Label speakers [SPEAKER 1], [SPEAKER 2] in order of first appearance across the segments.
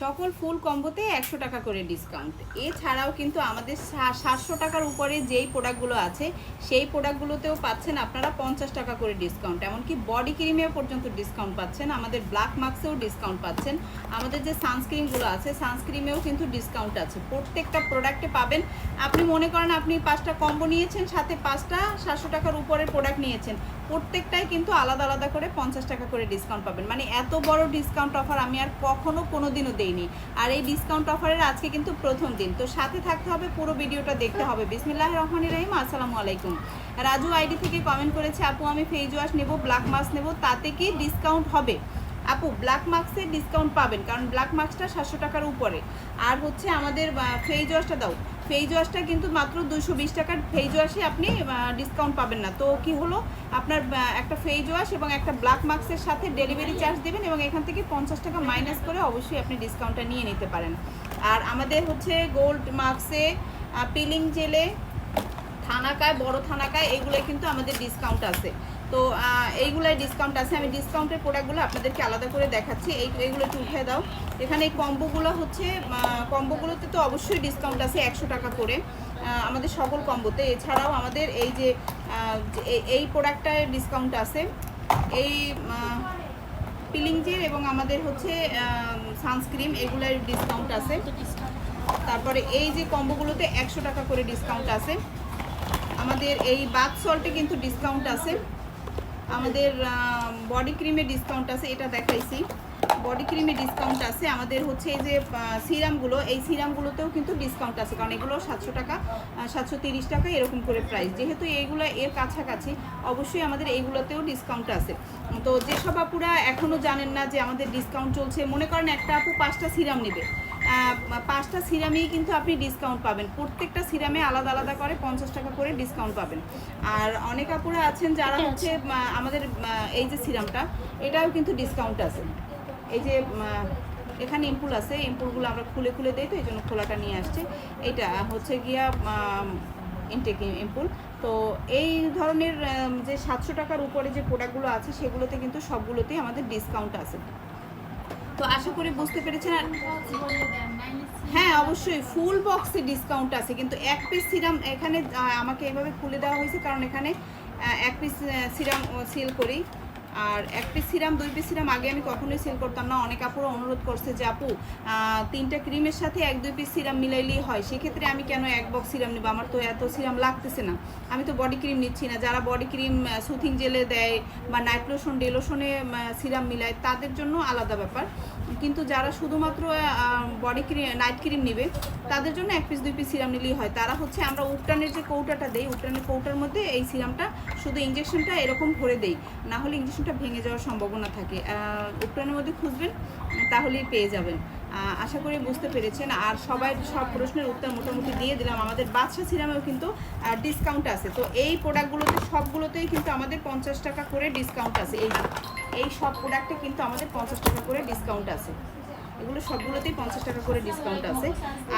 [SPEAKER 1] সকল ফুল কম্বোতে একশো টাকা করে ডিসকাউন্ট এছাড়াও কিন্তু আমাদের সাতশো টাকার উপরে যেই প্রোডাক্টগুলো আছে, সেই প্রোডাক্টগুলোতেও পাচ্ছেন আপনারা পঞ্চাশ টাকা করে ডিসকাউন্ট এমনকি বডি ক্রিমেও পর্যন্ত ডিসকাউন্ট পাচ্ছেন, আমাদের ব্ল্যাক মার্কসেও ডিসকাউন্ট পাচ্ছেন। আমাদের যে সানস্ক্রিনগুলো আছে সানস্ক্রিমেও কিন্তু ডিসকাউন্ট আছে। প্রত্যেকটা প্রোডাক্টে পাবেন। আপনি মনে করেন আপনি পাঁচটা কম্বো নিয়েছেন, সাথে পাঁচটা সাতশো টাকার উপরের প্রোডাক্ট নিয়েছেন। প্রত্যেকটাই কিন্তু আলাদা আলাদা করে পঞ্চাশ টাকা করে ডিসকাউন্ট পাবেন। মানে এত বড় ডিসকাউন্ট অফার আমি আর কখনো কোনো দিনও দেইনি। আর এই ডিসকাউন্ট অফারের আজকে কিন্তু প্রথম দিন। তো সাথে থাকতে হবে, পুরো ভিডিওটা দেখতে হবে। বিসমিল্লাহ রহমান রহিম, আসসালামু আলাইকুম। রাজু আইডি থেকে কমেন্ট করেছে, আপু, আমি ফেজ ওয়াশ নেব, ব্ল্যাক মাস্ক নেব, তাতে কি ডিসকাউন্ট হবে? আপু ব্ল্যাক মার্কসে ডিসকাউন্ট পাবেন, কারণ ব্ল্যাক মার্কসটা সাতশো টাকার উপরে। আর হচ্ছে আমাদের ফেজ ওয়াশটা দাও ফেজ ওয়াশটা কিন্তু মাত্র দুশো বিশ টাকার ফেজ ওয়াশে আপনি ডিসকাউন্ট পাবেন না। তো কি হলো? আপনার একটা ফেজ ওয়াশ এবং একটা ব্ল্যাক মার্কসের সাথে ডেলিভারি চার্জ দেবেন এবং এখান থেকে পঞ্চাশ টাকা মাইনাস করে অবশ্যই আপনি ডিসকাউন্টটা নিয়ে নিতে পারেন। আর আমাদের হচ্ছে গোল্ড মার্কসে পিলিং জেলে থানাকায় বড় থানাকায় এগুলো কিন্তু আমাদের ডিসকাউন্ট আছে। তো আহ, এইগুলোয় ডিসকাউন্ট আছে। আমি ডিসকাউন্টের প্রোডাক্টগুলো আপনাদেরকে আলাদা করে দেখাচ্ছি। এই এইগুলো একটু উঠে দাও। এখানে এই কম্বোগুলো হচ্ছে কম্বোগুলোতে তো অবশ্যই ডিসকাউন্ট আছে একশো টাকা করে। আমাদের সকল কম্বোতে। এছাড়াও আমাদের এই যে এই- প্রোডাক্টটায় ডিসকাউন্ট আছে। এই পিলিং জেল এবং আমাদের হচ্ছে সানস্ক্রিন এগুলোর ডিসকাউন্ট আছে। তারপরে এই যে কম্বোগুলোতে একশো টাকা করে ডিসকাউন্ট আছে। আমাদের এই বাথ সল্টে কিন্তু ডিসকাউন্ট আছে। আমাদের বডি ক্রিমে ডিসকাউন্ট আছে এটা দেখাইছি। বডি ক্রিমে ডিসকাউন্ট আছে। আমাদের হচ্ছে এই যে সিরামগুলো, এই সিরামগুলোতেও কিন্তু ডিসকাউন্ট আছে। কারণ এগুলো সাতশো টাকা সাতশো তিরিশ টাকা এরকম করে প্রাইস যেহেতু এইগুলো এর কাছাকাছি, অবশ্যই আমাদের এইগুলোতেও ডিসকাউন্ট আছে। তো যেসব আপুরা এখনও জানেন না যে আমাদের ডিসকাউন্ট চলছে, মনে করেন একটা আপু পাঁচটা সিরাম নেবে। পাঁচটা সিরামেই কিন্তু আপনি ডিসকাউন্ট পাবেন। প্রত্যেকটা সিরামে আলাদা আলাদা করে পঞ্চাশ টাকা করে ডিসকাউন্ট পাবেন। আর অনেক আপুরা আছেন যারা হচ্ছে আমাদের এই যে সিরামটা, এটাও কিন্তু ডিসকাউন্ট আছে। এই যে এখানে ইম্পুল আছে ইম্পুলগুলো আমরা খুলে খুলে দিই তো, এই জন্য খোলাটা নিয়ে আসছে। এটা হচ্ছে গিয়া ইনটেক ইম্পুল। তো এই ধরনের যে সাতশো টাকার উপরে যে প্রোডাক্টগুলো আছে, সেগুলোতে কিন্তু সবগুলোতেই আমাদের ডিসকাউন্ট আছে। তো আশা করি বুঝতে পেরেছেন। আর হ্যাঁ অবশ্যই ফুল বক্সে ডিসকাউন্ট আছে। কিন্তু এক পিস সিরাম এখানে আমাকে এভাবে খুলে দেওয়া হয়েছে, কারণ এখানে এক পিস সিরাম সিল করি। আর এক পিস সিরাম দুই পিস সিরাম আগে আমি কখনোই সেল করতাম না। অনেক আপুরো অনুরোধ করছে যে, আপু তিনটা ক্রিমের সাথে এক, দুই পিস সিরাম মিলাইলেই হয়। সেক্ষেত্রে আমি কেন এক বক্স সিরাম নেব? আমার তো এত সিরাম লাগতেছে না। আমি তো বডি ক্রিম নিচ্ছি না। যারা বডি ক্রিম সুথিং জেলে দেয় বা নাইট লোশন ডে লোশনে সিরাম মিলায়, তাদের জন্য আলাদা ব্যাপার। কিন্তু যারা শুধুমাত্র বডি ক্রিম নাইট ক্রিম নেবে, তাদের জন্য এক পিস দুই পিস সিরাম নিলেই হয়। তারা হচ্ছে, আমরা উকটানের যে কৌটাটা দেই উকটানের কৌটার মধ্যে এই সিরামটা শুধু ইঞ্জেকশনটা এরকম ভরে দেই। না হলে ইঞ্জেকশনটা ভেঙে যাওয়ার সম্ভাবনা থাকে। উপরানের মধ্যে খুঁজবেন, তাহলেই পেয়ে যাবেন। আশা করি বুঝতে পেরেছেন। আর সবাই সব প্রশ্নের উত্তর মোটামুটি দিয়ে দিলাম। আমাদের বাদশা সিরামেও কিন্তু ডিসকাউন্ট আছে। তো এই প্রোডাক্টগুলোতে সবগুলোতেই কিন্তু আমাদের পঞ্চাশ টাকা করে ডিসকাউন্ট আছে। এই এই সব প্রোডাক্টে কিন্তু আমাদের পঞ্চাশ টাকা করে ডিসকাউন্ট আছে। এগুলো সবগুলোতেই পঞ্চাশ টাকা করে ডিসকাউন্ট আছে।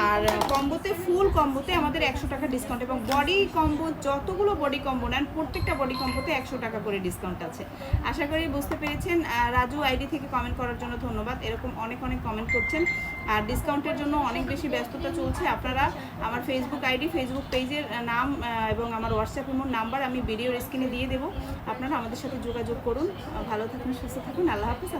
[SPEAKER 1] আর কম্বোতে ফুল কম্বোতে আমাদের একশো টাকা ডিসকাউন্ট এবং বডি কম্বো যতগুলো বডি কম্বো নেন, প্রত্যেকটা বডি কম্বোতে একশো টাকা করে ডিসকাউন্ট আছে। আশা করি বুঝতে পেরেছেন। রাজু আইডি থেকে কমেন্ট করার জন্য ধন্যবাদ। এরকম অনেক অনেক কমেন্ট করছেন। আর ডিসকাউন্টের জন্য অনেক বেশি ব্যস্ততা চলছে। আপনারা আমার ফেসবুক আইডি ফেসবুক পেজের নাম এবং আমার হোয়াটসঅ্যাপ ইমোর নাম্বার আমি ভিডিওর স্ক্রিনে দিয়ে দেবো। আপনারা আমাদের সাথে যোগাযোগ করুন। ভালো থাকুন, সুস্থ থাকুন। আল্লাহ হাফিজ।